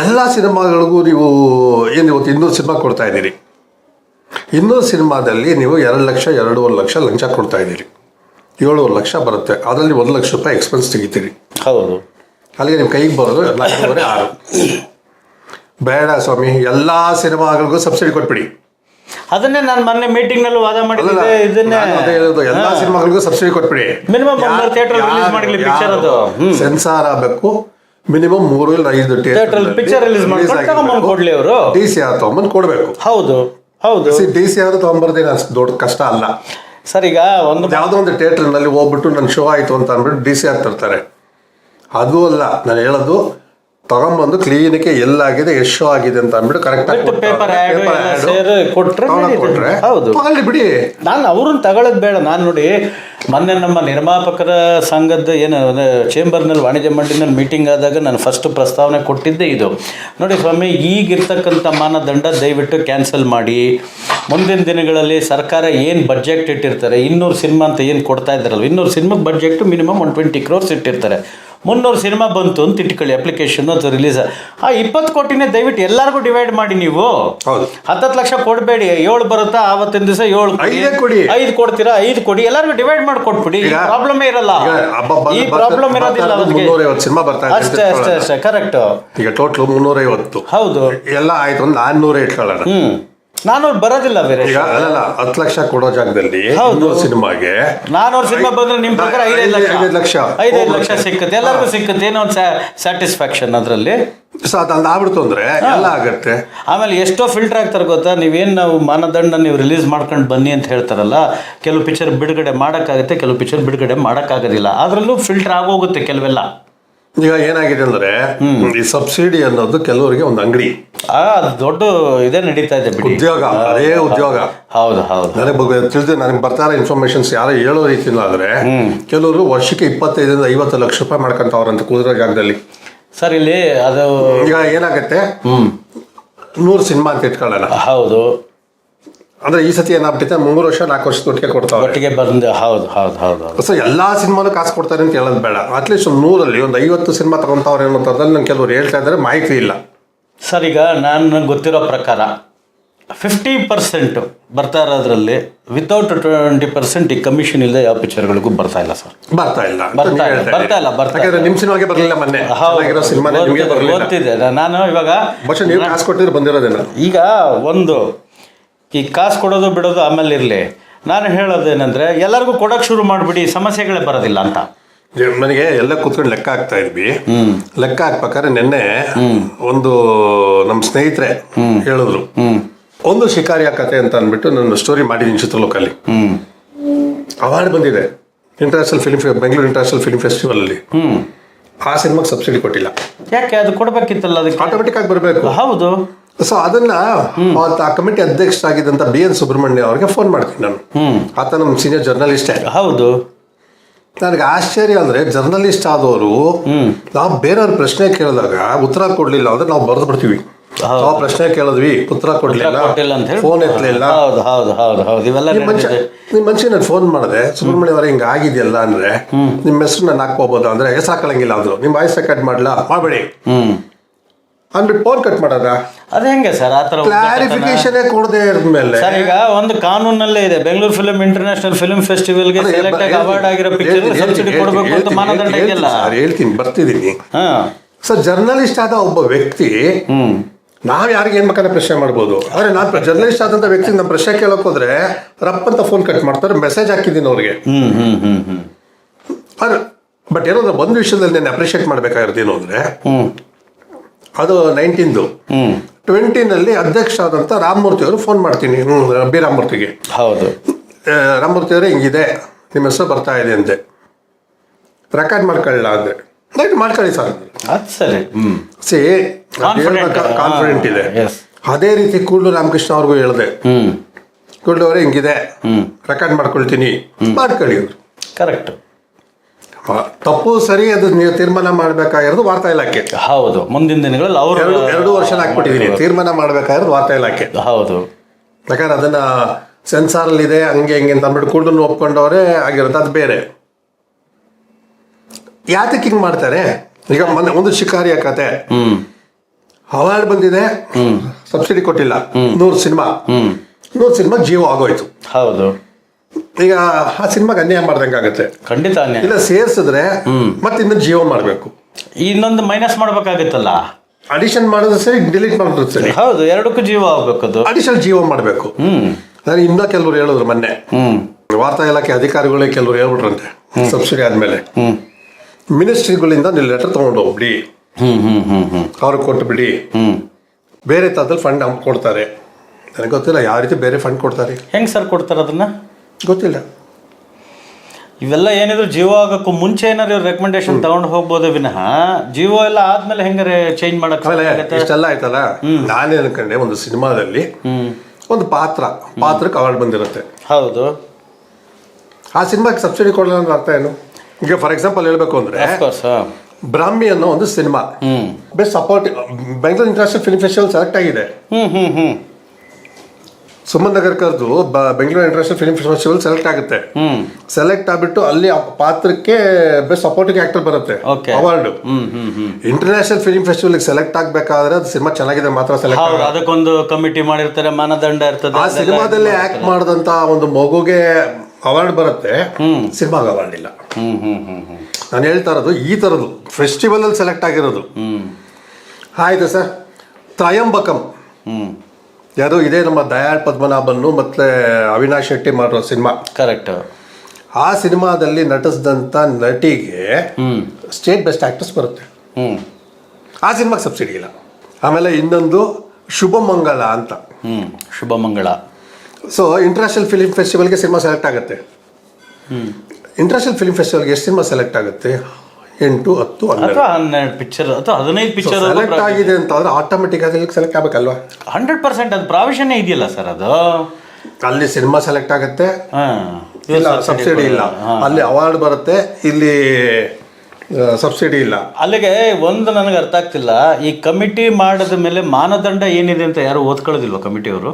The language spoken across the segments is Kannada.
ಎಲ್ಲ ಸಿನಿಮಾಗಳಿಗೂ ನೀವು ಏನು ಇವತ್ತು ಇನ್ನೂರು ಸಿನಿಮಾ ಕೊಡ್ತಾ ಇದ್ದೀರಿ. ಇನ್ನೂರು ಸಿನಿಮಾದಲ್ಲಿ ನೀವು ಎರಡು ಲಕ್ಷ ಎರಡೂವರೆ ಲಕ್ಷ ಲಂಚ ಕೊಡ್ತಾ ಇದ್ದೀರಿ. ಏಳುವರೆ ಲಕ್ಷ ಬರುತ್ತೆ. ಅದರಲ್ಲಿ ಒಂದು ಲಕ್ಷ ರೂಪಾಯಿ ಎಕ್ಸ್ಪೆನ್ಸ್ ತೆಗಿತೀರಿ. ಹೌದು ಅಲ್ಲಿಗೆ ನಿಮ್ಮ ಕೈಗೆ ಬರೋದು ನಾಲ್ಕೂವರೆ ಆರು. ಬೇಡ ಸ್ವಾಮಿ ಎಲ್ಲ ಸಿನಿಮಾಗಳಿಗೂ ಸಬ್ಸಿಡಿ ಕೊಟ್ಬಿಡಿ. ಅದನ್ನೇ ನಾನು ಮೊನ್ನೆ ಮೀಟಿಂಗ್ನಲ್ಲಿ ವಾದ ಮಾಡಿದ್ದೆ. ಇದನ್ನೇ ನಾನು ಅದೇ ಹೇಳೋದು ಎಲ್ಲ ಸಿನಿಮಾಗಳಿಗೂ ಸಬ್ಸಿಡಿ ಕೊಟ್ಬಿಡಿ. ಮಿನಿಮಮ್ ಥಿಯೇಟರ್ ರಿಲೀಸ್ picture ಅದು. ಸೆನ್ಸಾರ್ ಆಗಬೇಕು. ಮಿನಿಮಮ್ ಮೂರು ಇಲ್ಲ ಐದು ಪಿಕ್ಚರ್ ಮಾಡ್ಕೊಂಡು ಕೊಡ್ಲಿ ಅವ್ರು. ಡಿ ಸಿ ಆರ್ ತಗೊಂಬಂದು ಕೊಡ್ಬೇಕು. ಹೌದು ಹೌದು. ಡಿ ಸಿ ಆರ್ ತಗೊಂಬರ್ದೇನು ಅಷ್ಟು ದೊಡ್ಡ ಕಷ್ಟ ಅಲ್ಲ. ಸರ್ ಈಗ ಒಂದು ಯಾವುದೋ ಒಂದು ಥಿಯೇಟರ್ನಲ್ಲಿ ಹೋಗ್ಬಿಟ್ಟು ನನ್ನ ಶೋ ಆಯ್ತು ಅಂತ ಅಂದ್ಬಿಟ್ಟು ಡಿ ಸಿ ಆರ್ ತರ್ತಾರೆ. ಅದು ಅಲ್ಲ ನಾನು ಹೇಳೋದು ತಗೊಂಬಂದು ಕ್ಲೀನಿಕೆ ಎಲ್ಲಾಗಿದೆ ಎಷ್ಟು ಶೋ ಆಗಿದೆ ಅಂತ ಅಂದ್ಬಿಟ್ಟು ಕರೆಕ್ಟಾಗಿ ಪೇಪರ್ ಕೊಟ್ರೆ ಹೌದು. ಬಿಡಿ. ನಾನು ಅವ್ರನ್ನ ತಗೊಳ್ಳೋದು ಬೇಡ. ನಾನು ನೋಡಿ ಮೊನ್ನೆ ನಮ್ಮ ನಿರ್ಮಾಪಕರ ಸಂಘದ ಏನು ಚೇಂಬರ್ನಲ್ಲಿ ವಾಣಿಜ್ಯ ಮಂಡಳಿನಲ್ಲಿ ಮೀಟಿಂಗ್ ಆದಾಗ ನಾನು ಫಸ್ಟ್ ಪ್ರಸ್ತಾವನೆ ಕೊಟ್ಟಿದ್ದೆ ಇದು. ನೋಡಿ ಸ್ವಾಮಿ, ಈಗಿರ್ತಕ್ಕಂಥ ಮಾನದಂಡ ದಯವಿಟ್ಟು ಕ್ಯಾನ್ಸಲ್ ಮಾಡಿ. ಮುಂದಿನ ದಿನಗಳಲ್ಲಿ ಸರ್ಕಾರ ಏನು ಬಜೆಟ್ ಇಟ್ಟಿರ್ತಾರೆ, ಇನ್ನೂರು ಸಿನಿಮಾ ಅಂತ ಏನು ಕೊಡ್ತಾ ಇದ್ದಾರಲ್ವ, ಇನ್ನೂರು ಸಿನಿಮಾಗೆ budget minimum one twenty crores ಇಟ್ಟಿರ್ತಾರೆ. ಮುನ್ನೂರು ಸಿನಿಮಾ ಬಂತು ಅಂತ ಇಟ್ಕೊಳ್ಳಿ ಅಪ್ಲಿಕೇಶನ್ ಅದು ರಿಲೀಸ್ ಆ ಇಪ್ಪತ್ತು ಕೋಟಿನೇ ದಯವಿಟ್ಟು ಎಲ್ಲರಿಗೂ ಡಿವೈಡ್ ಮಾಡಿ ನೀವು. ಹತ್ತತ್ತು ಲಕ್ಷ ಕೊಡಬೇಡಿ ಏಳು ಬರುತ್ತಾ ಆವತ್ತಿನ ದಿವಸ ಏಳು ಐದೇ ಕೊಡಿ. ಐದು ಕೊಡ್ತೀರಾ ಐದು ಕೊಡಿ. ಎಲ್ಲರಿಗೂ ಡಿವೈಡ್ ಮಾಡಿ ಕೊಟ್ಬಿಡಿ. ಪ್ರಾಬ್ಲಮ್ ಇರಲ್ಲ. ಈ ಪ್ರಾಬ್ಲಮ್ ಇರೋದಿಲ್ಲ ಸಿನಿಮಾ ಬರ್ತಾ ಅಷ್ಟೇ ಅಷ್ಟೇ ಅಷ್ಟೇ ಕರೆಕ್ಟ್ ಈಗ ಟೋಟಲ್ ಮುನ್ನೂರೈವತ್ತು. ಹೌದು. ಎಲ್ಲ ಆಯ್ತು ಒಂದು ನಾನ್ನೂರೇ ಇಟ್ಕೊಳ್ಳೋಣ. ಹ್ಮ್ ಅವ್ರು ಬರೋದಿಲ್ಲ ಬೇರೆ ಈಗ ಅಲ್ಲಲ್ಲ ಹತ್ತು ಲಕ್ಷ ಕೊಡೋ ಜಾಗದಲ್ಲಿ ಹೌದು. ಸಿನಿಮಾಗೆ ಸಿನಿಮಾಗೆ ನಾನೂರು ಸಿನಿಮಾ ಬಂದ್ರೆ ನಿಮ್ ಪ್ರಕಾರ ಐದೈದು ಲಕ್ಷ. ಐದೈದು ಲಕ್ಷ. ಐದೈದು ಲಕ್ಷ ಸಿಕ್ಕುತ್ತೆ. ಎಲ್ಲರಿಗೂ ಸಿಕ್ಕುತ್ತೆ. ಏನೋ ಒಂದು ಸ್ಯಾಟಿಸ್ಫ್ಯಾಕ್ಷನ್ ಅದರಲ್ಲಿ. ಸೊ ಅದು ಆಗ್ಬಿಡ್ತು ಅಂದ್ರೆ ಎಲ್ಲ ಆಗುತ್ತೆ. ಆಮೇಲೆ ಎಷ್ಟೋ ಫಿಲ್ಟರ್ ಆಗ್ತಾರೆ ಗೊತ್ತಾ? ನೀವೇನು ನಾವು ಮಾನದಂಡ ನೀವು ರಿಲೀಸ್ ಮಾಡ್ಕೊಂಡು ಬನ್ನಿ ಅಂತ ಹೇಳ್ತಾರಲ್ಲ ಕೆಲವು ಪಿಕ್ಚರ್ ಬಿಡುಗಡೆ ಮಾಡೋಕ್ಕಾಗುತ್ತೆ ಕೆಲವು ಪಿಕ್ಚರ್ ಬಿಡುಗಡೆ ಮಾಡೋಕ್ಕಾಗೋದಿಲ್ಲ. ಅದರಲ್ಲೂ ಫಿಲ್ಟರ್ ಆಗೋಗುತ್ತೆ ಕೆಲವೆಲ್ಲ. ಈಗ ಏನಾಗಿದೆ ಅಂದ್ರೆ ಈ ಸಬ್ಸಿಡಿ ಅನ್ನೋದು ಕೆಲವರಿಗೆ ಒಂದು ಅಂಗಡಿ. ಆ, ಅದು ದೊಡ್ಡ ಇದೇ ನಡೀತಾ ಇದೆ ಬಿಡಿ. ಉದ್ಯೋಗ ಅದೇ ಉದ್ಯೋಗ. ಹೌದು ಹೌದು. ನನಗೆ ಬಗ್ಗೆ ತಿಳಿದು ನನಗೆ ಬರ್ತಾ ಇರೋ ಇನ್ಫಾರ್ಮೇಶನ್ಸ್ ಯಾರೋ ಹೇಳೋ ರೀತಿಲ್ಲ ಆದ್ರೆ ಕೆಲವರು ವರ್ಷಕ್ಕೆ ಇಪ್ಪತ್ತೈದರಿಂದ ಐವತ್ತು ಲಕ್ಷ ರೂಪಾಯಿ ಮಾಡ್ಕೊಂತವ್ರಂತ ಕುದುರೆ ಜಾಗದಲ್ಲಿ. ಸರ್ ಇಲ್ಲಿ ಅದು ಈಗ ಏನಾಗತ್ತೆ? ಹ್ಮ್. ನೂರು ಸಿನಿಮಾ ಅಂತ ಇಟ್ಕೊಳ್ಳೋಣ. ಹೌದು. ಅಂದ್ರೆ ಈ ಸತಿ ಏನಾಗ್ಬಿಟ್ಟಿದೆ? ಮೂರು ವರ್ಷ ನಾಲ್ಕು ವರ್ಷ ಒಟ್ಟಿಗೆ ಕೊಡ್ತಾವೆ ಒಟ್ಟಿಗೆ ಬಂದು ಹೌದು ಹೌದು ಹೌದು ಹೌದು. ಸೊ ಎಲ್ಲಾ ಸಿನಿಮಾನು ಕಾಸು ಕೊಡ್ತಾರೆ ಅಂತ ಹೇಳೋದು ಬೇಡ. ಅಟ್ಲೀಸ್ಟ್ ಒಂದು ನೂರಲ್ಲಿ ಒಂದು ಐವತ್ತು ಸಿನಿಮಾ ತಗೊಂತವ್ರೆ ಅನ್ನೋ ಥರದಲ್ಲಿ ನಂಗೆ ಕೆಲವರು ಹೇಳ್ತಾ ಇದ್ದಾರೆ ಮಾಹಿತಿ ಇಲ್ಲ. ಸರ್ ಈಗ ನಾನು ಗೊತ್ತಿರೋ ಪ್ರಕಾರ ಫಿಫ್ಟಿ ಪರ್ಸೆಂಟು ಬರ್ತಾ ಇರೋದ್ರಲ್ಲಿ ವಿತೌಟ್ ಟ್ವೆಂಟಿ ಪರ್ಸೆಂಟ್ ಈ ಕಮಿಷನ್ ಇಲ್ಲದೆ ಯಾವ ಪಿಕ್ಚರ್ಗಳಿಗೂ ಬರ್ತಾ ಇಲ್ಲ ಸರ್. ಬರ್ತಾ ಇಲ್ಲ. ಬರ್ತಾ ಇಲ್ಲ, ಬರ್ತಾ ಇಲ್ಲ, ಬರ್ತಾ ಇಲ್ಲ. ನಿಮ್ ಸಿನಿಮಾಗೆ ಬರಲಿಲ್ಲ ಮೊನ್ನೆ. ಸಿನಿಮಾ ಗೊತ್ತಿದೆ, ನಾನು ಇವಾಗ ನೀವು ಕಾಸು ಕೊಟ್ಟಿದ್ರೆ ಬಂದಿರೋದೇನ. ಈಗ ಒಂದು ಈ ಕಾಸು ಕೊಡೋದು ಬಿಡೋದು ಆಮೇಲೆ ಇರಲಿ. ನಾನು ಹೇಳೋದೇನೆಂದ್ರೆ ಎಲ್ಲರಿಗೂ ಕೊಡೋಕೆ ಶುರು ಮಾಡಿಬಿಡಿ ಸಮಸ್ಯೆಗಳೇ ಬರೋದಿಲ್ಲ ಅಂತ. ನನಗೆ ಎಲ್ಲ ಕೂತ್ಕೊಂಡು ಲೆಕ್ಕ ಹಾಕ್ತಾ ಇದ್ವಿ. ಲೆಕ್ಕ ಹಾಕ್ಬೇಕಾದ್ರೆ ನಿನ್ನೆ ಒಂದು ನಮ್ಮ ಸ್ನೇಹಿತರೆ ಹೇಳಿದ್ರು. ಒಂದು ಶಿಕಾರಿಯ ಕತೆ ಅಂತ ಅಂದ್ಬಿಟ್ಟು ನನ್ನ ಸ್ಟೋರಿ ಮಾಡಿದ್ದೀನಿ ಚಿತ್ರಲೋಕಲ್ಲಿ. ಅವಾರ್ಡ್ ಬಂದಿದೆ. International film Bengaluru international film festival ಅಲ್ಲಿ. ಆ ಸಿನಿಮಾಗೆ ಸಬ್ಸಿಡಿ ಕೊಟ್ಟಿಲ್ಲ. ಯಾಕೆ? ಅದು ಕೊಡಬೇಕಿತ್ತಲ್ಲ ಅದಕ್ಕೆ? ಆಟೋಮೆಟಿಕ್ ಆಗಿ ಬರಬೇಕು. ಹೌದು. ಸೊ ಅದನ್ನ ಆ ಕಮಿಟಿ ಅಧ್ಯಕ್ಷರಾಗಿದ್ದಂತ ಬಿ ಎನ್ ಸುಬ್ರಹ್ಮಣ್ಯ ಅವ್ರಿಗೆ ಫೋನ್ ಮಾಡ್ತೀನಿ ನಾನು. ಆತ ನಮ್ಮ ಸೀನಿಯರ್ ಜರ್ನಲಿಸ್ಟೇ ಹೌದು. ನನಗೆ ಆಶ್ಚರ್ಯ ಅಂದ್ರೆ ಜರ್ನಲಿಸ್ಟ್ ಆದವರು ನಾವು ಬೇರೆಯವ್ರ ಪ್ರಶ್ನೆ ಕೇಳಿದಾಗ ಉತ್ತರ ಕೊಡ್ಲಿಲ್ಲ ಅಂದ್ರೆ ನಾವು ಬರೆದು ಬಿಡ್ತೀವಿ. ನಾವು ಪ್ರಶ್ನೆ ಕೇಳಿದ್ವಿ ಉತ್ತರ ಕೊಡ್ಲಿಲ್ಲ ಫೋನ್ ಎತ್ತಲಿಲ್ಲ. ಹೌದು ಹೌದು ಹೌದು ಹೌದು. ಇವೆಲ್ಲ ನಿಮ್ ಮನುಷ್ಯ ನಾನು ಫೋನ್ ಮಾಡಿದೆ ಸುಬ್ರಹ್ಮಣ್ಯ ಅವರ ಹಿಂಗ ಆಗಿದೆಯಲ್ಲ ಅಂದ್ರೆ ನಿಮ್ಮ ಹೆಸರು ನಾನು ಹಾಕ್ಕೋಬಹುದು ಅಂದ್ರೆ ಹೆಸರು ಹಾಕಲಂಗಿಲ್ಲ ಅಂದ್ರು. ನಿಮ್ಮ ವಾಯ್ಸ್ ಕಟ್ ಮಾಡ್ಲಾ? ಮಾಡಬೇಡಿ. ಅಂದ್ಬಿಟ್ಟು ಫೋನ್ ಕಟ್ ಮಾಡೋದ? ಅದು ಹೆಂಗೆ ಸರ್? ಆ ಥರ ಕ್ಲಾರಿಫಿಕೇಶನ್ ಕೊಡದೆ ಇದ್ಮೇಲೆ. ಸರ್ ಈಗ ಒಂದು ಕಾನೂನಲ್ಲೇ ಇದೆ. ಬೆಂಗಳೂರು ಫಿಲಂ ಇಂಟರ್ನ್ಯಾಷನಲ್ ಫಿಲಂ ಫೆಸ್ಟಿವಲ್ಗೆ ಸೆಲೆಕ್ಟ್ ಆಗಿ ಅವಾರ್ಡ್ ಆಗಿರೋ ಪಿಕ್ಚರ್ ಸಬ್ಸಿಡಿ ಕೊಡಬೇಕು ಅಂತ ಮಾನದಂಡ ಸರ್, ಹೇಳ್ತೀನಿ ಬರ್ತಿದ್ದೀನಿ. ಸರ್ ಜರ್ನಲಿಸ್ಟ್ ಆದ ಒಬ್ಬ ವ್ಯಕ್ತಿ ಹ್ಮ್. ನಾವ್ ಯಾರಿಗೆ ಏನ್ ಬೇಕಾದ್ರೆ ಪ್ರಶ್ನೆ ಮಾಡ್ಬೋದು. ಆದ್ರೆ ನಾನು ಜರ್ನಲಿಸ್ಟ್ ಆದಂತ ವ್ಯಕ್ತಿ ನಮ್ಮ ಪ್ರಶ್ನೆ ಕೇಳಕ್ ಹೋದ್ರೆ ರಪ್ ಅಂತ ಫೋನ್ ಕಟ್ ಮಾಡ್ತಾರೆ ಮೆಸೇಜ್ ಹಾಕಿದ್ದೀನಿ ಅವ್ರಿಗೆ. ಹ್ಮ್ ಹ್ಮ್ ಹ್ಮ್ ಹ್ಮ್. ಆದ್ರೆ ಬಟ್ ಏನೋ ಒಂದು ವಿಷಯದಲ್ಲಿ ನಾನು ಅಪ್ರಿಷಿಯೇಟ್ ಮಾಡ್ಬೇಕಾಗಿರೋದೇನು ಅಂದ್ರೆ ಹ್ಮ್. ಅದು ನೈನ್ಟೀನ್ದು. ಟ್ವೆಂಟಿನಲ್ಲಿ ಅಧ್ಯಕ್ಷ ಆದಂತ ರಾಮಮೂರ್ತಿ ಅವರು ಫೋನ್ ಮಾಡ್ತೀನಿ ಬಿ ರಾಮಮೂರ್ತಿಗೆ ಹೌದು. ರಾಮಮೂರ್ತಿ ಅವರೇ ಹಿಂಗಿದೆ ನಿಮ್ಮ ಹೆಸರು ಬರ್ತಾ ಇದೆ ಅಂತೆ ರೆಕಾರ್ಡ್ ಮಾಡ್ಕೊಳ್ಳಲ್ಲ ಅಂದ್ರೆ ರೈಟ್ ಮಾಡ್ಕೊಳ್ಳಿ ಸರ್. ಸರಿ. ಹ್ಮ್. ಸಿ. ಕಾನ್ಫಿಡೆಂಟ್ ಇದೆ. ಅದೇ ರೀತಿ ಕೂಡ್ಲು ರಾಮಕೃಷ್ಣ ಅವ್ರಿಗೂ ಹೇಳಿದೆ. ಕೂಡ್ಲು ಅವರೇ ಹಿಂಗಿದೆ. ರೆಕಾರ್ಡ್ ಮಾಡ್ಕೊಳ್ತೀನಿ. ಮಾಡ್ಕೊಳ್ಳಿ ಕರೆಕ್ಟ್ ತಪ್ಪು ಸರಿ ಅದು ನೀವು ತೀರ್ಮಾನ ಮಾಡಬೇಕಾಗಿರೋದು ವಾರ್ತಾ ಇಲಾಖೆ. ಹೌದು. ಮುಂದಿನ ದಿನಗಳಲ್ಲಿ ಅವರು ಎರಡು ಎರಡು ವರ್ಷ ಹಾಕ್ಬಿಟ್ಟಿದ್ದೀನಿ ತೀರ್ಮಾನ ಮಾಡಬೇಕಾಗಿರೋದು ವಾರ್ತಾ ಇಲಾಖೆ. ಹೌದು. ಯಾಕಂದ್ರೆ ಅದನ್ನ ಸೆನ್ಸಾರ್ ಅಲ್ಲಿ ಇದೆ ಹಂಗೆ ಹಿಂಗೆ ಅಂತ ಅಂದ್ಬಿಟ್ಟು ಕೂಡಲು ಒಪ್ಕೊಂಡವ್ರೆ ಆಗಿರೋದು. ಅದು ಬೇರೆ. ಯಾತಕ್ಕೆ ಹಿಂಗ್ ಮಾಡ್ತಾರೆ? ಈಗ ಮೊನ್ನೆ ಒಂದು ಶಿಕಾರಿಯ ಕತೆ. ಹ್ಮ್. ಅವಾರ್ಡ್ ಬಂದಿದೆ. ಸಬ್ಸಿಡಿ ಕೊಟ್ಟಿಲ್ಲ. ನೂರು ಸಿನಿಮಾ. ಹ್ಮ್. ನೂರು ಸಿನಿಮಾ ಜೀವ ಆಗೋಯ್ತು. ಹೌದು. ಈಗ ಆ ಸಿನಿಮಾಗೆ ಅನ್ಯಾಯ ಮಾಡ್ದಂಗಾಗತ್ತೆ ಖಂಡಿತ ಅನ್ಯಾಯ. ಇಲ್ಲ ಸೇರ್ಸಿದ್ರೆ ಮತ್ತೆ ಇನ್ನೊಂದು ಜೀವ ಮಾಡಬೇಕು. ಇನ್ನೊಂದು ಮೈನಸ್ ಮಾಡ್ಬೇಕಾಗತ್ತಲ್ಲ? ಅಡಿಷನ್ ಮಾಡೋದು ಸರಿ ಡಿಲೀಟ್ ಮಾಡೋದು ಸರಿ. ಹೌದು ಎರಡಕ್ಕೂ ಜೀವ ಆಗ್ಬೇಕದು. ಅಡಿಷನ್ ಜೀವ ಮಾಡಬೇಕು. ಹ್ಮ್. ನಾನು ಇನ್ನೂ ಕೆಲವರು ಹೇಳಿದ್ರು ಮೊನ್ನೆ. ವಾರ್ತಾ ಇಲಾಖೆ ಅಧಿಕಾರಿಗಳೇ ಕೆಲವರು ಹೇಳ್ಬಿಟ್ರಂತೆ ಸಬ್ಸಿಡಿ ಆದ್ಮೇಲೆ. ಹ್ಮ್. ಮಿನಿಸ್ಟ್ರಿಗಳಿಂದ ನೀವು ಲೆಟರ್ ತಗೊಂಡು ಹೋಗ್ಬಿಡಿ. ಹ್ಮ್ ಹ್ಮ್ ಹ್ಮ್ ಹ್ಮ್. ಅವ್ರಿಗೆ ಕೊಟ್ಟು ಬಿಡಿ ಹ್ಮ್. ಬೇರೆ ತರದಲ್ಲಿ ಫಂಡ್ ಕೊಡ್ತಾರೆ. ನನಗೆ ಗೊತ್ತಿಲ್ಲ ಯಾವ ರೀತಿ ಬೇರೆ ಫಂಡ್ ಕೊಡ್ತಾರೆ? ಹೆಂಗ್ ಸರ್ ಕೊಡ್ತಾರೆ ಅದನ್ನ? ಗೊತ್ತಿಲ್ಲ. ಇವೆಲ್ಲ ಏನಿದ್ರು ಜೀವ ಆಗೋಕ್ಕೂ ಮುಂಚೆ ಏನಾದ್ರು ಇವ್ರು ರೆಕಮೆಂಡೇಶನ್ ತಗೊಂಡು ಹೋಗ್ಬೋದು ವಿನಃ? ಜೀವ ಎಲ್ಲ ಆದ್ಮೇಲೆ ಹೆಂಗಾರೆ ಚೇಂಜ್ ಮಾಡಕ್ ಆಮೇಲೆ ಆಗತ್ತೆ? ಇಷ್ಟೆಲ್ಲ ಆಯ್ತಲ್ಲ? ನಾನೇ ಅನ್ಕೊಂಡೆ ಒಂದು ಸಿನಿಮಾದಲ್ಲಿ ಒಂದು ಪಾತ್ರ ಪಾತ್ರಕ್ಕೆ ಅವಾರ್ಡ್ ಬಂದಿರುತ್ತೆ. ಹೌದು. ಆ ಸಿನಿಮಾಕ್ಕೆ ಸಬ್ಸಿಡಿ ಕೊಡಲ್ಲ ಅಂದ್ರೆ ಅರ್ಥ ಏನು? ಈಗ ಫಾರ್ ಎಕ್ಸಾಂಪಲ್ ಹೇಳಬೇಕು ಅಂದ್ರೆ ಬ್ರಾಹ್ಮಿ ಅನ್ನೋ ಒಂದು cinema. Best support Bengaluru international film festival select ಆಗಿದೆ. Suman ನಗರ್ಕರ್ದು Bengaluru international film festival select ಆಗುತ್ತೆ. ಸೆಲೆಕ್ಟ್ ಆಗ್ಬಿಟ್ಟು ಅಲ್ಲಿ ಆ ಪಾತ್ರಕ್ಕೆ ಬೆಸ್ಟ್ ಸಪೋರ್ಟಿಂಗ್ ಆಕ್ಟರ್ ಬರುತ್ತೆ. Award international film festival select ಆಗ್ಬೇಕಾದ್ರೆ ಅದು ಸಿನಿಮಾ ಚೆನ್ನಾಗಿದೆ ಮಾತ್ರ ಸೆಲೆಕ್ಟ್ ಅದಕ್ಕೊಂದು ಕಮಿಟಿ ಮಾಡಿರ್ತಾರೆ ಮಾನದಂಡ ಇರ್ತದೆ ಆ ಸಿನಿಮಾದಲ್ಲಿ ಆಕ್ಟ್ ಮಾಡಿದಂತ ಒಂದು ಮಗುಗೆ ಅವಾರ್ಡ್ ಬರುತ್ತೆ. ಸಿನಿಮಾ ಸಿನಿಮಾಗೆ ಅವಾರ್ಡ್ ಇಲ್ಲ. ನಾನು ಹೇಳ್ತಾ ಇರೋದು ಈ ತರದ್ದು. ಫೆಸ್ಟಿವಲ್ ಅಲ್ಲಿ ಸೆಲೆಕ್ಟ್ ಆಗಿರೋದು. ಆಯ್ತು ಸರ್. ತ್ರಯಂಬಕಂ. ಹ್ಮ್. ಯಾರು ಇದೇ ನಮ್ಮ ದಯಾಳ್ ಪದ್ಮನಾಭನ್ನು ಮತ್ತೆ ಅವಿನಾಶ್ ಶೆಟ್ಟಿ ಮಾಡೋ ಸಿನಿಮಾ. ಕರೆಕ್ಟ್. ಆ ಸಿನಿಮಾದಲ್ಲಿ ನಟಿಸಿದಂಥ ನಟಿಗೆ ಸ್ಟೇಟ್ ಬೆಸ್ಟ್ ಆಕ್ಟ್ರೆಸ್ ಬರುತ್ತೆ. ಆ ಸಿನಿಮಾಗೆ ಸಬ್ಸಿಡಿ ಇಲ್ಲ. ಆಮೇಲೆ ಇನ್ನೊಂದು ಶುಭಮಂಗಳ ಅಂತ. Shubhamangala Shubha Mangala so international film ಫೆಸ್ಟಿವಲ್ಗೆ cinema select ಆಗುತ್ತೆ. ಇಂಟರ್ನ್ಯಾಷನಲ್ ಫಿಲ್ಮ್ ಫೆಸ್ಟಿವಲ್ಗೆ ಎಷ್ಟು ಸಿನಿಮಾ ಸೆಲೆಕ್ಟ್ ಆಗುತ್ತೆ? ಎಂಟು ಹತ್ತು ಹನ್ನೆರಡು. ಅಥವಾ ಹನ್ನೆರಡು ಪಿಕ್ಚರ್ ಅಥವಾ ಹದಿನೈದು ಪಿಕ್ಚರ್ ಸೆಲೆಕ್ಟ್ ಆಗಿದೆ ಅಂತ ಅಂದ್ರೆ ಆಟೋಮೆಟಿಕ್ ಆಗಿ ಸೆಲೆಕ್ಟ್ ಆಗ್ಬೇಕಲ್ವಾ? ಹಂಡ್ರೆಡ್ ಪರ್ಸೆಂಟ್ ಅದು ಪ್ರಾವಿಷನ್ ಇದೆಯಲ್ಲ ಸರ್ ಅದು? ಅಲ್ಲಿ ಸಿನಿಮಾ ಸೆಲೆಕ್ಟ್ ಆಗುತ್ತೆ. ಹಾ ಇಲ್ಲ ಸಬ್ಸಿಡಿ ಇಲ್ಲ. ಅಲ್ಲಿ ಅವಾರ್ಡ್ ಬರುತ್ತೆ ಇಲ್ಲಿ ಸಬ್ಸಿಡಿ ಇಲ್ಲ. ಅಲ್ಲಿಗೆ ಒಂದು ನನಗೆ ಅರ್ಥ ಆಗ್ತಿಲ್ಲ ಈ ಕಮಿಟಿ ಮಾಡಿದ ಮೇಲೆ ಮಾನದಂಡ ಏನಿದೆ ಅಂತ ಯಾರು ಓದ್ಕೊಳ್ಳೋದಿಲ್ವ ಕಮಿಟಿಯವರು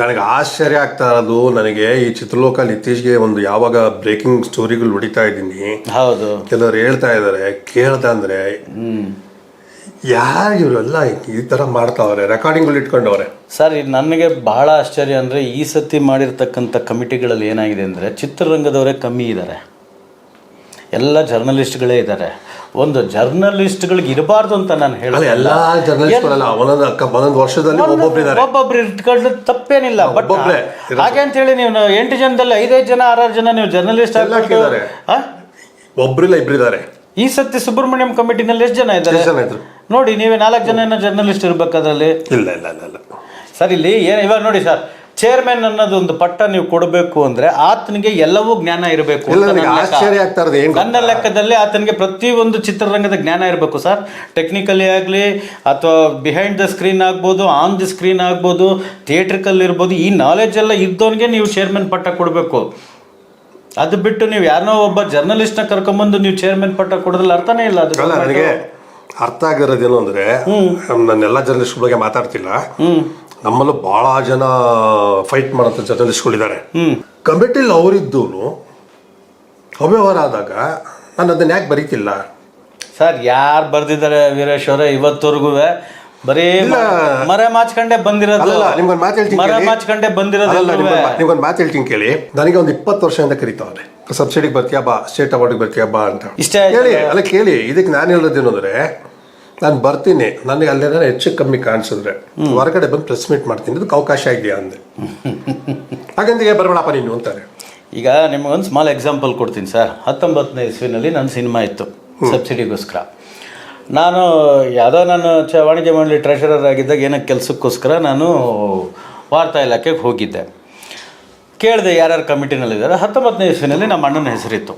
ನನಗೆ ಆಶ್ಚರ್ಯ ಆಗ್ತಾ ಇರೋದು ನನಗೆ ಈ ಚಿತ್ರಲೋಕಲ್ಲಿ ಇತ್ತೀಚೆಗೆ ಒಂದು ಯಾವಾಗ ಬ್ರೇಕಿಂಗ್ ಸ್ಟೋರಿಗಳು ಹೊಡಿತಾ ಇದ್ದೀನಿ. ಹೌದು. ಕೆಲವರು ಹೇಳ್ತಾ ಇದ್ದಾರೆ ಕೇಳ್ತಾ ಅಂದ್ರೆ ಯಾರು ಇವರೆಲ್ಲ ಈ ತರ ಮಾಡ್ತಾವ್ರೆ ರೆಕಾರ್ಡಿಂಗ್ಗಳು ಇಟ್ಕೊಂಡವ್ರೆ? ಸರ್ ನನಗೆ ಬಹಳ ಆಶ್ಚರ್ಯ ಅಂದರೆ ಈ ಸತಿ ಮಾಡಿರ್ತಕ್ಕಂಥ ಕಮಿಟಿಗಳಲ್ಲಿ ಏನಾಗಿದೆ ಅಂದರೆ ಚಿತ್ರರಂಗದವರೇ ಕಮ್ಮಿ ಇದ್ದಾರೆ. ಎಲ್ಲ ಜರ್ನಲಿಸ್ಟ್ಗಳೇ ಇದ್ದಾರೆ. ಒಂದು ಜರ್ನಲಿಸ್ಟ್ಗಳಿಗೆ ಇರಬಾರ್ದು ಅಂತ ನಾನು ಹೇಳಿದ್ರೆ ಎಲ್ಲಾ ಜರ್ನಲಿಸ್ಟ್ಗಳೆಲ್ಲ ಒಂದೊಂದು ಅಕ್ಕ ಒಂದೊಂದು ವರ್ಷದಲ್ಲಿ ಒಬ್ಬೊಬ್ಬರಿದ್ದಾರೆ ಒಬ್ಬೊಬ್ರು ಇಟ್ಕೊಳ್ಳೋದು ತಪ್ಪೇನಿಲ್ಲ ಬಟ್ ಹಾಗೆ ಅಂತ ಹೇಳಿ ನೀವು ಎಂಟು ಜನದಲ್ಲಿ ಐದೈದು ಜನ ಆರಾರು ಜನ ನೀವು ಜರ್ನಲಿಸ್ಟ್ ಎಲ್ಲ ಹಾಕಿದ್ದಾರೆ. ಒಬ್ರಿಲ್ಲ ಇಬ್ರಿದ್ದಾರೆ ಈ ಸತಿ ಸುಬ್ರಹ್ಮಣ್ಯಂ ಕಮಿಟಿನಲ್ಲಿ ಎಷ್ಟು ಜನ ಇದ್ದಾರೆ? ನೋಡಿ ನೀವೇ ನಾಲ್ಕು ಜನ ಜರ್ನಲಿಸ್ಟ್ ಇರ್ಬೇಕು ಅದರಲ್ಲಿ ಇಲ್ಲ ಇಲ್ಲ ಇಲ್ಲ ಇಲ್ಲ. ಸರ್ ಇಲ್ಲಿ ಏನು ಇವಾಗ ನೋಡಿ ಸರ್ ಚೇರ್ಮನ್ ಅನ್ನೋದು ಒಂದು ಪಟ್ಟ ನೀವು ಕೊಡಬೇಕು ಅಂದ್ರೆ ಆತನಿಗೆ ಎಲ್ಲವೂ ಜ್ಞಾನ ಇರಬೇಕು ಇಲ್ಲ ನನಗೆ ಆಶ್ಚರ್ಯ ಆಗ್ತಾ ಇರೋದು ಏನ್ ನನ್ನ ಲೆಕ್ಕದಲ್ಲಿ ಆತನಿಗೆ ಪ್ರತಿಯೊಂದು ಚಿತ್ರರಂಗದ ಜ್ಞಾನ ಇರಬೇಕು ಸರ್. ಟೆಕ್ನಿಕಲಿ ಆಗಲಿ ಅಥವಾ ಬಿಹೈಂಡ್ ದ ಸ್ಕ್ರೀನ್ ಆಗ್ಬೋದು ಆನ್ ದಿ ಸ್ಕ್ರೀನ್ ಆಗ್ಬೋದು ಥಿಯೇಟ್ರಿಕಲ್ ಇರ್ಬೋದು ಈ ನಾಲೆಜ್ ಎಲ್ಲ ಇದ್ದವನಿಗೆ ನೀವು ಚೇರ್ಮನ್ ಪಟ್ಟ ಕೊಡಬೇಕು. ಅದು ಬಿಟ್ಟು ನೀವು ಯಾರನ್ನೋ ಒಬ್ಬ ಜರ್ನಲಿಸ್ಟ್ನ ಕರ್ಕೊಂಬಂದು ನೀವು ಚೇರ್ಮನ್ ಪಟ್ಟ ಕೊಡೋದ್ರಲ್ಲಿ ಅರ್ಥನೇ ಇಲ್ಲ. ಅದು ಅಲ್ಲ ನನಗೆ ಅರ್ಥ ಆಗಿರೋದೇನು ಅಂದ್ರೆ ನನ್ನೆಲ್ಲ ಜರ್ನಲಿಸ್ಟ್ ಬಗ್ಗೆ ಮಾತಾಡ್ತಿಲ್ಲ. ನಮ್ಮಲ್ಲೂ ಬಹಳ ಜನ ಫೈಟ್ ಮಾಡೋಂಥ ಜರ್ನಲಿಸ್ಟ್ಗಳಿದ್ದಾರೆ ಕಮಿಟಿಲಿ ಅವರಿದ್ದು ಅವ್ಯವಹಾರ ಆದಾಗ ನಾನು ಅದನ್ನ ಯಾಕೆ ಬರೀತಿಲ್ಲ? ಸರ್ ಯಾರು ಬರ್ದಿದ್ದಾರೆ ವೀರೇಶ್ ಅವರೇ? ಇವತ್ತವರೆಗೂ ಬರೀ. ಮರ ಮಾಚ್ಕೊಂಡೆ ಬಂದಿರೋದು. ನಿಮ್ಗೊಂದು ಮಾತು ಹೇಳ್ತೀನಿ ಮರ ಕೇಳಿ. ಮಾಚ್ಕೊಂಡೆ ಬಂದಿರೋದು? ನಿಮ್ಗೊಂದು ಮಾತು ಹೇಳ್ತೀನಿ ಕೇಳಿ. ನನಗೆ ಒಂದು ಇಪ್ಪತ್ತು ವರ್ಷದಿಂದ ಕರಿತಾವ್ರೆ ಸಬ್ಸಿಡಿಗೆ ಬರ್ತೀಯಾ ಬಾ ಸ್ಟೇಟ್ ಅವಾರ್ಡಿಗೆ ಬರ್ತೀಯಾ ಬಾ ಅಂತ. ಇಷ್ಟೇ ಹೇಳಿ ಅಲ್ಲ ಕೇಳಿ ಇದಕ್ಕೆ ನಾನು ಹೇಳೋದೇನು ಅಂದ್ರೆ ನಾನು ಬರ್ತೀನಿ. ನನಗೆ ಅಲ್ಲೇನಾರ ಹೆಚ್ಚು ಕಮ್ಮಿ ಕಾಣಿಸಿದ್ರೆ ಹೊರಗಡೆ ಬಂದು ಪ್ರೆಸ್ ಮೀಟ್ ಮಾಡ್ತೀನಿ. ಅದಕ್ಕೆ ಅವಕಾಶ ಇದೆಯಾ ಅಂದೆ. ಹಾಗಂದಿಗೆ ಬರಬೇಡಪ್ಪ ನೀನು ಅಂತಾರೆ. ಈಗ ನಿಮಗೊಂದು ಸ್ಮಾಲ್ ಎಕ್ಸಾಂಪಲ್ ಕೊಡ್ತೀನಿ ಸರ್ ಹತ್ತೊಂಬತ್ತನೇ ಇಸ್ವಿನಲ್ಲಿ ನನ್ನ ಸಿನಿಮಾ ಇತ್ತು ಸಬ್ಸಿಡಿಗೋಸ್ಕರ. ನಾನು ಯಾವುದೋ ನಾನು ಚ ವಾಣಿಜ್ಯ ಮಂಡಳಿ ಟ್ರೆಷರರ್ ಆಗಿದ್ದಾಗ ಏನೋ ಕೆಲಸಕ್ಕೋಸ್ಕರ ನಾನು ವಾರ್ತಾ ಇಲಾಖೆಗೆ ಹೋಗಿದ್ದೆ. ಕೇಳಿದೆ ಯಾರ್ಯಾರು ಕಮಿಟಿನಲ್ಲಿದ್ದಾರೆ ಹತ್ತೊಂಬತ್ತನೇ ಇಸ್ವಿನಲ್ಲಿ ನಮ್ಮ ಅಣ್ಣನ ಹೆಸರಿತ್ತು.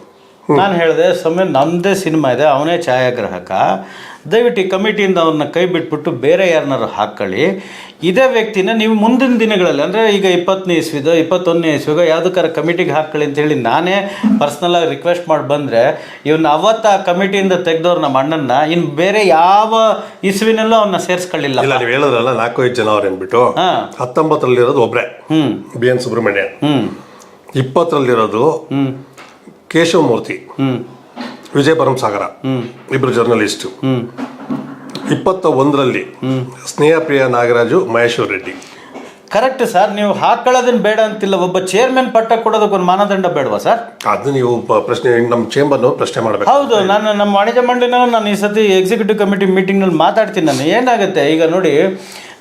ನಾನು ಹೇಳಿದೆ ಸಮಯ ನಮ್ಮದೇ ಸಿನಿಮಾ ಇದೆ ಅವನೇ ಛಾಯಾಗ್ರಾಹಕ. ದಯವಿಟ್ಟು ಈ ಕಮಿಟಿಯಿಂದ ಅವನ್ನ ಕೈ ಬಿಟ್ಬಿಟ್ಟು ಬೇರೆ ಯಾರನ್ನಾರು ಹಾಕ್ಕೊಳ್ಳಿ. ಇದೇ ವ್ಯಕ್ತಿನ ನೀವು ಮುಂದಿನ ದಿನಗಳಲ್ಲಿ ಅಂದರೆ ಈಗ ಇಪ್ಪತ್ತನೇ ಇಸ್ವಿದೋ ಇಪ್ಪತ್ತೊಂದನೇ ಇಸ್ವಿಗೋ ಯಾವುದಕ್ಕಾರ ಕಮಿಟಿಗೆ ಹಾಕ್ಕೊಳ್ಳಿ ಅಂತೇಳಿ ನಾನೇ ಪರ್ಸ್ನಲಾಗಿ ರಿಕ್ವೆಸ್ಟ್ ಮಾಡಿ ಬಂದರೆ ಇವನ್ನ ಅವತ್ತು ಆ ಕಮಿಟಿಯಿಂದ ತೆಗೆದವ್ರು ನಮ್ಮ ಅಣ್ಣನ್ನ ಇನ್ನು ಬೇರೆ ಯಾವ ಇಸ್ವಿನಲ್ಲೂ ಅವನ್ನ ಸೇರಿಸ್ಕೊಳ್ಳಿಲ್ಲ ಇಲ್ಲ ನೀವು ಹೇಳೋದ್ರಲ್ಲ ನಾಲ್ಕು ಐದು ಜನ ಅವ್ರು ಏನ್ಬಿಟ್ಟು ಹತ್ತೊಂಬತ್ತರಲ್ಲಿರೋದು ಒಬ್ಬರೇ ಹ್ಞೂ ಬಿ ಎನ್ ಸುಬ್ರಹ್ಮಣ್ಯ ಹ್ಞೂ ಇಪ್ಪತ್ತರಲ್ಲಿರೋದು ಹ್ಞೂ ಕೇಶವಮೂರ್ತಿ ವಿಜಯ ಪರಮಸಾಗರ ಹ್ಞೂ ಇಬ್ರು ಜರ್ನಲಿಸ್ಟು ಇಪ್ಪತ್ತ ಒಂದರಲ್ಲಿ ಸ್ನೇಹಪ್ರಿಯ ನಾಗರಾಜು ಮಹೇಶ್ವರ್ ರೆಡ್ಡಿ. ಕರೆಕ್ಟ್ ಸರ್ ನೀವು ಹಾಕೊಳ್ಳೋದನ್ನ ಬೇಡ ಅಂತಿಲ್ಲ ಒಬ್ಬ ಚೇರ್ಮನ್ ಪಟ್ಟ ಕೊಡೋದಕ್ಕೆ ಒಂದು ಮಾನದಂಡ ಬೇಡವಾ ಸರ್ ಅದು ನೀವು ಪ್ರಶ್ನೆ ನಮ್ಮ ಚೇಂಬರ್ ಪ್ರಶ್ನೆ ಮಾಡಬೇಕು. ಹೌದು ನಾನು ನಮ್ಮ ವಾಣಿಜ್ಯ ಮಂಡಳಿನ ನಾನು ಈ ಸತಿ ಎಕ್ಸಿಕ್ಯೂಟಿವ್ ಕಮಿಟಿ ಮೀಟಿಂಗ್ನಲ್ಲಿ ಮಾತಾಡ್ತೀನಿ ನಾನು. ಏನಾಗುತ್ತೆ? ಈಗ ನೋಡಿ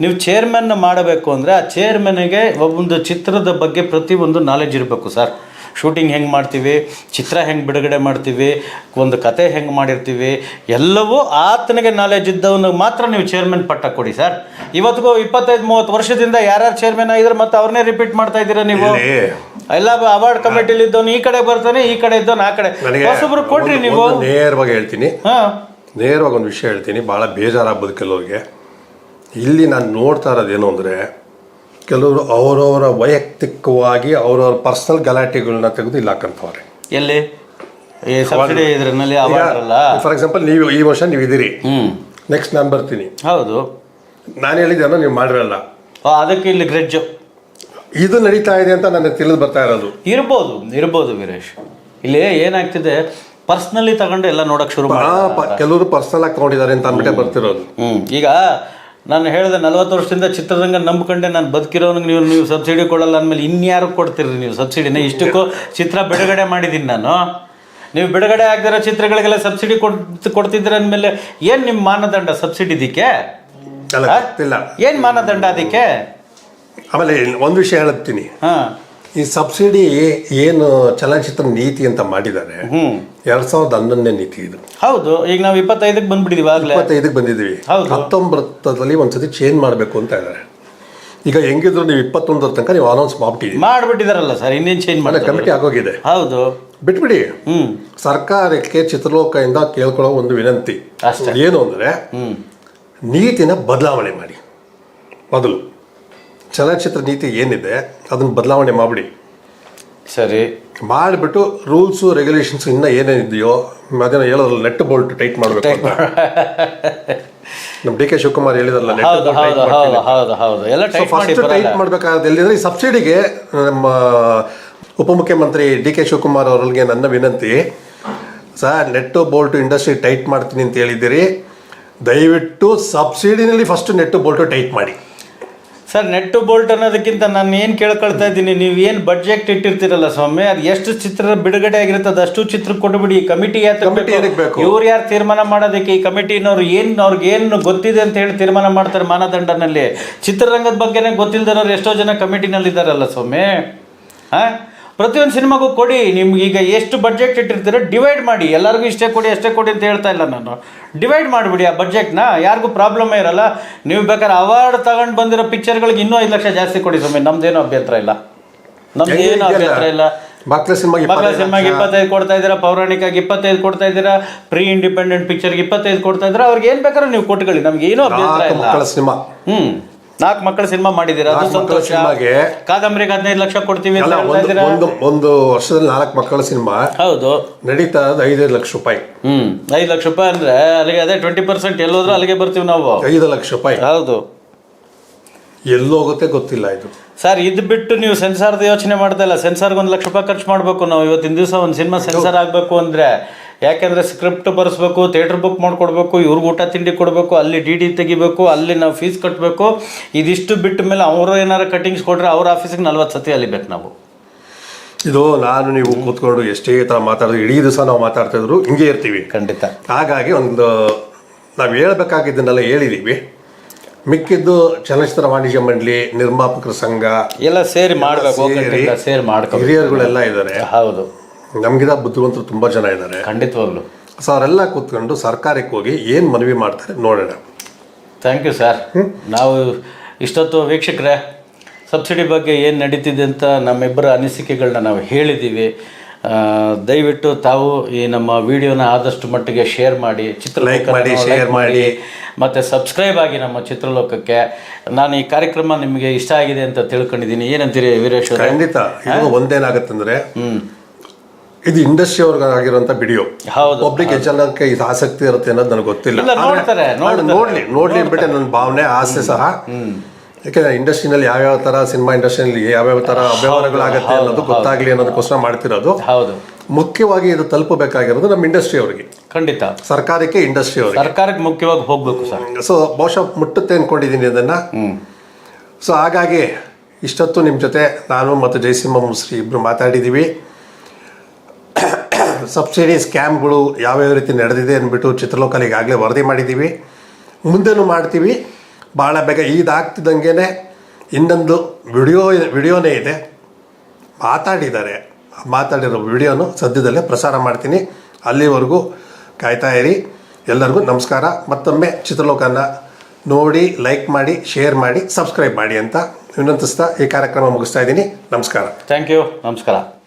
ನೀವು ಚೇರ್ಮನ್ ಮಾಡಬೇಕು ಅಂದರೆ ಆ ಚೇರ್ಮನ್ಗೆ ಒಂದು ಚಿತ್ರದ ಬಗ್ಗೆ ಪ್ರತಿಯೊಂದು ನಾಲೆಜ್ ಇರಬೇಕು ಸರ್ ಶೂಟಿಂಗ್ ಹೆಂಗೆ ಮಾಡ್ತೀವಿ ಚಿತ್ರ ಹೆಂಗೆ ಬಿಡುಗಡೆ ಮಾಡ್ತೀವಿ ಒಂದು ಕತೆ ಹೆಂಗೆ ಮಾಡಿರ್ತೀವಿ ಎಲ್ಲವೂ ಆತನಿಗೆ ನಾಲೆಜ್ ಇದ್ದವನಿಗೆ ಮಾತ್ರ ನೀವು ಚೇರ್ಮನ್ ಪಟ್ಟ ಕೊಡಿ ಸರ್ ಇವತ್ತಿಗೂ ಇಪ್ಪತ್ತೈದು ಮೂವತ್ತು ವರ್ಷದಿಂದ ಯಾರ್ಯಾರು ಚೇರ್ಮನ್ ಆಗಿದ್ರೆ ಮತ್ತೆ ಅವ್ರನ್ನೇ ರಿಪೀಟ್ ಮಾಡ್ತಾ ಇದ್ದೀರಾ ನೀವು? ಎಲ್ಲ ಅವಾರ್ಡ್ ಕಮಿಟಿಲಿ ಇದ್ದವನು ಈ ಕಡೆ ಬರ್ತಾನೆ ಈ ಕಡೆ ಇದ್ದವನು ಆ ಕಡೆ. ಹೊಸಬ್ರು ಕೊಡ್ರಿ ನೀವು. ನೇರವಾಗಿ ಹೇಳ್ತೀನಿ. ಹಾ. ನೇರವಾಗಿ ಒಂದು ವಿಷಯ ಹೇಳ್ತೀನಿ ಭಾಳ ಬೇಜಾರಾಗ್ಬೋದು ಕೆಲವ್ರಿಗೆ. ಇಲ್ಲಿ ನಾನು ನೋಡ್ತಾ ಇರೋದೇನು ಅಂದರೆ ಕೆಲವರು ಅವರವರ ವೈಯಕ್ತಿಕವಾಗಿ ಅವರವರ ಪರ್ಸನಲ್ ಗಲಾಟೆಗಳನ್ನ ತೆಗೆದು ಇಲ್ಲಿ ಹಾಕಂತವ್ರೆ. ಎಲ್ಲಿ? ಈ ಸಬ್ಸಿಡಿ ಇದ್ರಲ್ಲಿ ಫಾರ್ ಎಕ್ಸಾಂಪಲ್ ನೀವು ಈ ವರ್ಷ ನೀವು ಇದ್ದೀರಿ. ಹ್ಮ್. ನೆಕ್ಸ್ಟ್ ನಾನು ಬರ್ತೀನಿ. ಹೌದು. ನಾನು ಹೇಳಿದ್ದೇನೋ ನೀವು ಮಾಡಿರಲ್ಲ. ಆ, ಅದಕ್ಕೆ ಇಲ್ಲಿ ಗ್ರೆಜ್ಜು ಇದು ನಡೀತಾ ಇದೆ ಅಂತ ನನಗೆ ತಿಳಿದು ಬರ್ತಾ ಇರೋದು. ಇರ್ಬೋದು ಇರ್ಬೋದು ವೀರೇಶ್. ಇಲ್ಲಿ ಏನಾಗ್ತಿದೆ? ಪರ್ಸ್ನಲಿ ತಗೊಂಡು ಎಲ್ಲ ನೋಡಕ್ ಶುರು ಮಾಡಿ ಆ, ಪ- ಕೆಲವರು ಪರ್ಸನಲ್ ಆಗಿ ತಗೊಂಡಿದ್ದಾರೆ ಅಂತ ಅಂದ್ಬಿಟ್ಟೆ ಬರ್ತಿರೋದು. ಹ್ಮ್. ಈಗ ನಾನು ಹೇಳಿದೆ ನಲ್ವತ್ತು ವರ್ಷದಿಂದ ಚಿತ್ರರಂಗ ನಂಬ್ಕೊಂಡೆ ನಾನು ಬದುಕಿರೋನಿಗೆ ನೀವು ನೀವು ಸಬ್ಸಿಡಿ ಕೊಡಲ್ಲ ಅಂದಮೇಲೆ ಇನ್ಯಾರು ಕೊಡ್ತೀರಿ ನೀವು ಸಬ್ಸಿಡಿನ? ಇಷ್ಟಕ್ಕೂ ಚಿತ್ರ ಬಿಡುಗಡೆ ಮಾಡಿದ್ದೀನಿ ನಾನು. ನೀವು ಬಿಡುಗಡೆ ಆಗದಿರೋ ಚಿತ್ರಗಳಿಗೆಲ್ಲ ಸಬ್ಸಿಡಿ ಕೊಡ್ ಕೊಡ್ತಿದ್ದೀರ ಅಂದಮೇಲೆ ಏನು ನಿಮ್ಮ ಮಾನದಂಡ ಸಬ್ಸಿಡಿ ಇದಕ್ಕೆ? ಏನು ಮಾನದಂಡ ಅದಕ್ಕೆ? ಆಮೇಲೆ ಒಂದು ವಿಷಯ ಹೇಳ್ತೀನಿ ಹಾಂ. ಈ ಸಬ್ಸಿಡಿ ಏನು ಚಲನಚಿತ್ರ ನೀತಿ ಅಂತ ಮಾಡಿದ್ದಾರೆ. ಎರಡ್ ಸಾವಿರದ ಹನ್ನೊಂದನೇ ನೀತಿ ಇದು. ಹೌದು ಈಗ ನಾವು ಇಪ್ಪತ್ತೈದಕ್ಕೆ ಬಂದ್ಬಿಟ್ಟಿದೀವಿ ಆಗಲೇ. ಇಪ್ಪತ್ತೈದಕ್ಕೆ ಬಂದಿದ್ದೀವಿ. ಹತ್ತೊಂಬತ್ತರಲ್ಲಿ ಒಂದ್ಸತಿ ಚೇಂಜ್ ಮಾಡಬೇಕು ಅಂತ ಇದ್ದಾರೆ ಈಗ ಹೆಂಗಿದ್ರು ನೀವು ಇಪ್ಪತ್ತೊಂದರ ತನಕ ನೀವು ಅನೌನ್ಸ್ ಮಾಡ್ಬಿಟ್ಟಿದ್ದೀವಿ ಮಾಡ್ಬಿಟ್ಟಿದಾರಲ್ಲ ಸರ್ ಇನ್ನೇನು ಚೇಂಜ್ ಮಾಡಿ ಕಮಿಟಿ ಆಗೋಗಿದೆ. ಹೌದು. ಬಿಟ್ಬಿಡಿ. ಸರ್ಕಾರಕ್ಕೆ ಚಿತ್ರಲೋಕದಿಂದ ಕೇಳ್ಕೊಳ್ಳೋ ಒಂದು ವಿನಂತಿ. ಏನು ಅಂದರೆ ನೀತಿನ ಬದಲಾವಣೆ ಮಾಡಿ. ಮೊದಲು. ಚಲನಚಿತ್ರ ನೀತಿ ಏನಿದೆ ಅದನ್ನು ಬದಲಾವಣೆ ಮಾಡಿಬಿಡಿ. ಸರಿ. ಮಾಡಿಬಿಟ್ಟು ರೂಲ್ಸು ರೆಗ್ಯುಲೇಷನ್ಸ್ ಇನ್ನೂ ಏನೇನಿದೆಯೋ ಅದನ್ನ ಹೇಳೋದ್ರಲ್ಲ ನೆಟ್ ಬೋಲ್ಟ್ ಟೈಟ್ ಮಾಡಬೇಕು ನಮ್ಮ ಡಿ ಕೆ ಶಿವಕುಮಾರ್ ಹೇಳಿದ್ರಲ್ಲ ನೆಟ್ ಫಸ್ಟ್ ಟೈಟ್ ಮಾಡಬೇಕಾದ್ರೆ ಎಲ್ಲಿಂದ್ರೆ ಈ ಸಬ್ಸಿಡಿಗೆ ನಮ್ಮ ಉಪಮುಖ್ಯಮಂತ್ರಿ ಡಿ ಕೆ ಶಿವಕುಮಾರ್ ಅವ್ರಿಗೆ ನನ್ನ ವಿನಂತಿ ಸರ್ ನೆಟ್ಟು ಬೋಲ್ಟು ಇಂಡಸ್ಟ್ರಿ ಟೈಟ್ ಮಾಡ್ತೀನಿ ಅಂತ ಹೇಳಿದ್ದೀರಿ. ದಯವಿಟ್ಟು ಸಬ್ಸಿಡಿನಲ್ಲಿ ಫಸ್ಟ್ ನೆಟ್ಟು ಬೋಲ್ಟು ಟೈಟ್ ಮಾಡಿ. ಸರ್ ನೆಟ್ಟು ಬೋಲ್ಟ್ ಅನ್ನೋದಕ್ಕಿಂತ ನಾನು ಏನು ಕೇಳ್ಕೊಳ್ತಾ ಇದ್ದೀನಿ ನೀವು ಏನು ಬಡ್ಜೆಟ್ ಇಟ್ಟಿರ್ತೀರಲ್ಲ ಸ್ವಾಮಿ? ಅದು ಎಷ್ಟು ಚಿತ್ರ ಬಿಡುಗಡೆ ಆಗಿರುತ್ತೆ ಅದಷ್ಟು ಚಿತ್ರ ಕೊಟ್ಟುಬಿಡಿ ಈ ಕಮಿಟಿ? ಇವ್ರು ಯಾರು ತೀರ್ಮಾನ ಮಾಡೋದಕ್ಕೆ ಈ ಕಮಿಟಿನವ್ರು ಏನು ಅವ್ರಿಗೆ ಏನು ಗೊತ್ತಿದೆ ಅಂತ ಹೇಳಿ ತೀರ್ಮಾನ ಮಾಡ್ತಾರೆ ಮಾನದಂಡನಲ್ಲಿ? ಚಿತ್ರರಂಗದ ಬಗ್ಗೆನೇ ಗೊತ್ತಿಲ್ದಿರೋರು ಎಷ್ಟೋ ಜನ ಕಮಿಟಿನಲ್ಲಿ ಇದ್ದಾರಲ್ಲ ಸ್ವಾಮಿ? ಹಾಂ? ಪ್ರತಿಯೊಂದು ಸಿನಿಮಾಗೂ ಕೊಡಿ ನಿಮ್ಗೆ ಈಗ ಎಷ್ಟು ಬಜೆಟ್ ಇಟ್ಟಿರ್ತೀರ ಡಿವೈಡ್ ಮಾಡಿ. ಎಲ್ಲರಿಗೂ ಇಷ್ಟೇ ಕೊಡಿ ಅಷ್ಟೇ ಕೊಡಿ ಅಂತ ಹೇಳ್ತಾ ಇಲ್ಲ ನಾನು. ಡಿವೈಡ್ ಮಾಡಿಬಿಡಿ ಆ ಬಡ್ಜೆಟ್ನ ಯಾರಿಗೂ ಪ್ರಾಬ್ಲಮ್ ಇರಲ್ಲ. ನೀವು ಬೇಕಾದ್ರೆ ಅವಾರ್ಡ್ ತಗೊಂಡು ಬಂದಿರೋ ಪಿಕ್ಚರ್ಗಳಿಗೆ ಇನ್ನೂ ಐದು ಲಕ್ಷ ಜಾಸ್ತಿ ಕೊಡಿ ಸ್ವಾಮಿ. ನಮ್ದೇನು ಅಭ್ಯಂತರ ಇಲ್ಲ. ನಮ್ದೇನು ಅಭ್ಯಂತರ ಇಲ್ಲ. ಮಕ್ಕಳ ಸಿನಿಮಾಗೆ ಮಕ್ಕಳ ಸಿನಿಮಾಗೆ ಇಪ್ಪತ್ತೈದು ಕೊಡ್ತಾ ಇದ್ದೀರಾ ಪೌರಾಣಿಕಾಗಿ ಇಪ್ಪತ್ತೈದು ಕೊಡ್ತಾ ಇದ್ದೀರಾ ಪ್ರೀ ಇಂಡಿಪೆಂಡೆಂಟ್ ಪಿಕ್ಚರ್ಗೆ ಇಪ್ಪತ್ತೈದು ಕೊಡ್ತಾ ಇದ್ದೀರಾ ಅವ್ರಿಗೆ ಏನು ಬೇಕಾದ್ರೂ ನೀವು ಕೊಟ್ಕೊಳ್ಳಿ. ನಮ್ಗೆ ಏನೂ ಅಭ್ಯಂತರ ಇಲ್ಲ. ಮಕ್ಕಳ ಸಿನಿಮಾ. ಹ್ಮ್. ನಾಲ್ಕು ಮಕ್ಕಳ ಸಿನಿಮಾ ಮಾಡಿದ್ದೀರಾ? ಅದು ನಾಲ್ಕು ಮಕ್ಕಳ ಸಂತೋಷ. ಸಿನಿಮಾಗೆ ಕಾದಂಬರಿಗೆ ಹದಿನೈದು ಲಕ್ಷ ಕೊಡ್ತೀವಿ ಅಂತ ಅಲ್ಲ ಹೇಳ್ತಾ ಒಂದು ಇದ್ದೀರಾ? ಒಂದು ಒಂದು ವರ್ಷದಲ್ಲಿ ನಾಲ್ಕು ಮಕ್ಕಳ ಸಿನಿಮಾ ಹೌದು. ನಡೀತಾ ಇರೋದು ಐದೈದು ಲಕ್ಷ ರೂಪಾಯಿ. ಹ್ಮ್ ಐದು ಲಕ್ಷ ರೂಪಾಯಿ ಅಂದ್ರೆ ಅಲ್ಲಿಗೆ ಅದೇ ಟ್ವೆಂಟಿ ಪರ್ಸೆಂಟ್ ಎಲ್ಲೋದ್ರೂ ಅಲ್ಲಿಗೆ ಬರ್ತೀವಿ ನಾವು. ಐದು ಲಕ್ಷ ರೂಪಾಯಿ. ಹೌದು. ಎಲ್ಲೋಗುತ್ತೆ ಗೊತ್ತಿಲ್ಲ ಇದು. ಸರ್ ಇದು ಬಿಟ್ಟು ನೀವು ಸೆನ್ಸಾರ್ದ ಯೋಚನೆ ಮಾಡ್ತಾ ಇಲ್ಲ. ಸೆನ್ಸಾರ್ಗೆ ಒಂದು ಲಕ್ಷ ರೂಪಾಯಿ ಖರ್ಚು ಮಾಡಬೇಕು ನಾವು. ಇವತ್ತಿನ ದಿವಸ ಒಂದು ಸಿನಿಮಾ ಸೆನ್ಸಾರ್ ಆಗಬೇಕು ಅಂದರೆ ಯಾಕೆಂದರೆ ಸ್ಕ್ರಿಪ್ಟ್ ಬರೆಸ್ಬೇಕು ಥಿಯೇಟ್ರ್ ಬುಕ್ ಮಾಡಿಕೊಡ್ಬೇಕು ಇವ್ರಿಗೆ ಊಟ ತಿಂಡಿ ಕೊಡಬೇಕು ಅಲ್ಲಿ ಡಿ ಡಿ ತೆಗಿಬೇಕು ಅಲ್ಲಿ ನಾವು ಫೀಸ್ ಕಟ್ಟಬೇಕು ಇದಿಷ್ಟು ಬಿಟ್ಟ ಮೇಲೆ ಅವರು ಏನಾರು ಕಟಿಂಗ್ಸ್ ಕೊಟ್ಟರೆ ಅವ್ರ ಆಫೀಸಿಗೆ ನಲ್ವತ್ತು ಸತಿ ಅಲಿಬೇಕು ನಾವು. ಇದು ನಾನು ನೀವು ಕೂತ್ಕೊಂಡು ಎಷ್ಟೇ ಥರ ಮಾತಾಡಿದ್ರು ಇಡೀ ದಿವಸ ನಾವು ಮಾತಾಡ್ತಾ ಇದ್ರು ಹಿಂಗೆ ಇರ್ತೀವಿ. ಖಂಡಿತ. ಹಾಗಾಗಿ ಒಂದು ನಾವು ಹೇಳ್ಬೇಕಾಗಿದ್ದನ್ನೆಲ್ಲ ಹೇಳಿದ್ದೀವಿ ಮಿಕ್ಕಿದ್ದು ಚಲನಚಿತ್ರ ವಾಣಿಜ್ಯ ಮಂಡಳಿ ನಿರ್ಮಾಪಕರ ಸಂಘ ಎಲ್ಲ ಸೇರಿ ಮಾಡಬೇಕು ಸೇರಿ ಹಿರಿಯರುಗಳೆಲ್ಲ ಇದ್ದಾರೆ. ಹೌದು. ನಮಗಿದ ಬುದ್ಧಿವಂತರು ತುಂಬ ಜನ ಇದ್ದಾರೆ. ಖಂಡಿತವಾಗ್ಲು. ಸೊ ಅವರೆಲ್ಲ ಕೂತ್ಕೊಂಡು ಸರ್ಕಾರಕ್ಕೆ ಹೋಗಿ ಏನು ಮನವಿ ಮಾಡ್ತಾರೆ ನೋಡೋಣ. ಥ್ಯಾಂಕ್ ಯು ಸರ್ ನಾವು ಇಷ್ಟೊತ್ತು ವೀಕ್ಷಕರೇ ಸಬ್ಸಿಡಿ ಬಗ್ಗೆ ಏನು ನಡೀತಿದೆ ಅಂತ ನಮ್ಮಿಬ್ಬರ ಅನಿಸಿಕೆಗಳನ್ನ ನಾವು ಹೇಳಿದ್ದೀವಿ ದಯವಿಟ್ಟು ತಾವು ಈ ನಮ್ಮ ವಿಡಿಯೋನ ಆದಷ್ಟು ಮಟ್ಟಿಗೆ ಶೇರ್ ಮಾಡಿ ಲೈಕ್ ಮಾಡಿ, ಶೇರ್ ಮಾಡಿ. ಮತ್ತು ಸಬ್ಸ್ಕ್ರೈಬ್ ಆಗಿ ನಮ್ಮ ಚಿತ್ರಲೋಕಕ್ಕೆ. ನಾನು ಈ ಕಾರ್ಯಕ್ರಮ ನಿಮಗೆ ಇಷ್ಟ ಆಗಿದೆ ಅಂತ ತಿಳ್ಕೊಂಡಿದ್ದೀನಿ. ಏನಂತೀರಿ ವೀರೇಶ್ ಅವರೇ? ಖಂಡಿತ ಒಂದೇನಾಗತ್ತಂದ್ರೆ ಹ್ಮ್. ಇದು ಇಂಡಸ್ಟ್ರಿ ಅವ್ರಿಗೆ ಆಗಿರುವಂತ ವಿಡಿಯೋ ಹೌದು. ಪಬ್ಲಿಕ್ ಜನಕ್ಕೆ ಇದು ಆಸಕ್ತಿ ಇರುತ್ತೆ ಅನ್ನೋದು ನನಗೆ ಗೊತ್ತಿಲ್ಲ. ಇಲ್ಲ, ನೋಡ್ತಾರೆ, ಆದ್ರೆ ನೋಡ್ತಾರೆ. ನೋಡ್ಲಿ ನೋಡ್ಲಿ ಅಂದ್ಬಿಟ್ಟೆ ನನ್ನ ಭಾವನೆ ಆಸೆ ಸಹ. ಯಾಕಂದ್ರೆ ಇಂಡಸ್ಟ್ರಿನಲ್ಲಿ ಯಾವ್ಯಾವ ತರ ಸಿನಿಮಾ ಇಂಡಸ್ಟ್ರಿನಲ್ಲಿ ಯಾವ್ಯಾವ ತರ ಅವ್ಯವಹಾರಗಳಾಗತ್ತೆ ಅನ್ನೋದು ಗೊತ್ತಾಗ್ಲಿ ಅನ್ನೋದಕ್ಕೋಸ್ಕರ ಮಾಡ್ತಿರೋದು. ಹೌದು. ಮುಖ್ಯವಾಗಿ ಇದು ತಲುಪಬೇಕಾಗಿರೋದು ನಮ್ಮ ಇಂಡಸ್ಟ್ರಿ ಅವರಿಗೆ. ಖಂಡಿತ. ಸರ್ಕಾರಕ್ಕೆ ಇಂಡಸ್ಟ್ರಿ ಅವರಿಗೆ. ಸರ್ಕಾರಕ್ಕೆ ಮುಖ್ಯವಾಗಿ ಹೋಗ್ಬೇಕು ಸರ್. ಸೊ ಬಹುಶಃ ಮುಟ್ಟುತ್ತೆ ಅನ್ಕೊಂಡಿದ್ದೀನಿ ಅದನ್ನ. ಸೊ ಹಾಗಾಗಿ ಇಷ್ಟೊತ್ತು ನಿಮ್ಮ ಜೊತೆ ನಾನು ಮತ್ತು ಜಯಸಿಂಹ ಮುಸ್ರಿ ಇಬ್ರು ಮಾತಾಡಿದ್ದೀವಿ ಸಬ್ಸಿಡಿ ಸ್ಕ್ಯಾಮ್ಗಳು ಯಾವ್ಯಾವ ರೀತಿ ನಡೆದಿದೆ ಅಂದ್ಬಿಟ್ಟು ಚಿತ್ರಲೋಕಲ್ಲಿ ಈಗಾಗಲೇ ವರದಿ ಮಾಡಿದ್ದೀವಿ. ಮುಂದೆನೂ ಮಾಡ್ತೀವಿ. ಭಾಳ ಬೇಗ ಇದಾಗ್ತಿದ್ದಂಗೆ ಇನ್ನೊಂದು ವಿಡಿಯೋ, ವಿಡಿಯೋನೇ ಇದೆ. ಮಾತಾಡಿದ್ದಾರೆ. ಮಾತಾಡಿರೋ ವಿಡಿಯೋನು ಸದ್ಯದಲ್ಲೇ ಪ್ರಸಾರ ಮಾಡ್ತೀನಿ. ಅಲ್ಲಿವರೆಗೂ ಕಾಯ್ತಾ ಇರಿ. ಎಲ್ಲರಿಗೂ ನಮಸ್ಕಾರ. ಮತ್ತೊಮ್ಮೆ ಚಿತ್ರಲೋಕನ ನೋಡಿ, ಲೈಕ್ ಮಾಡಿ, ಶೇರ್ ಮಾಡಿ, ಸಬ್ಸ್ಕ್ರೈಬ್ ಮಾಡಿ ಅಂತ ವಿನಂತಿಸ್ತಾ ಈ ಕಾರ್ಯಕ್ರಮ ಮುಗಿಸ್ತಾ ಇದ್ದೀನಿ. ನಮಸ್ಕಾರ. Thank you. ನಮಸ್ಕಾರ.